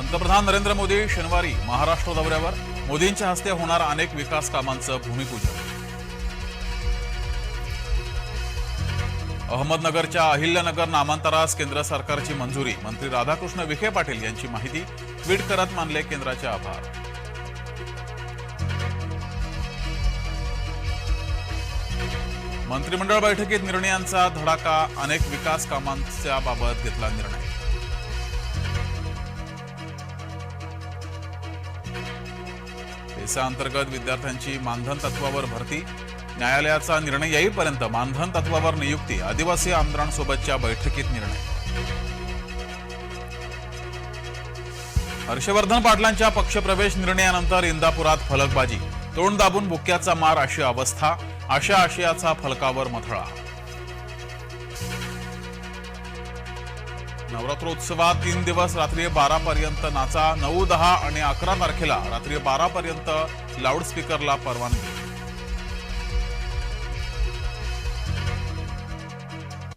पंतप्रधान नरेंद्र मोदी शनिवारी महाराष्ट्र दौऱ्यावर. मोदींच्या हस्ते होणार अनेक विकास कामांचं भूमिपूजन. अहमदनगरच्या अहिल्यानगर नामांतरास केंद्र सरकारची मंजुरी. मंत्री राधाकृष्ण विखे पाटील यांची माहिती ट्विट करत मानले केंद्राचे आभार. मंत्रिमंडळ बैठकीत निर्णयांचा धडाका अनेक विकास कामांच्या बाबत घेतला निर्णय. पेसा अंतर्गत विद्यार्थ्यांची मानधन तत्वावर भरती न्यायालयाचा निर्णय येईपर्यंत मानधन तत्वावर नियुक्ती आदिवासी आमदारांसोबतच्या बैठकीत निर्णय. हर्षवर्धन पाटलांच्या पक्षप्रवेश निर्णयानंतर इंदापुरात फलकबाजी तोंड दाबून बुक्क्याचा मार अशी अवस्था अशा आशयाचा फलकावर मथळा. नवरात्रोत्सवात तीन दिवस रात्री बारा पर्यंत नाचा नऊ दहा आणि अकरा तारखेला रात्री बारा पर्यंत लाऊडस्पीकरला परवानगी.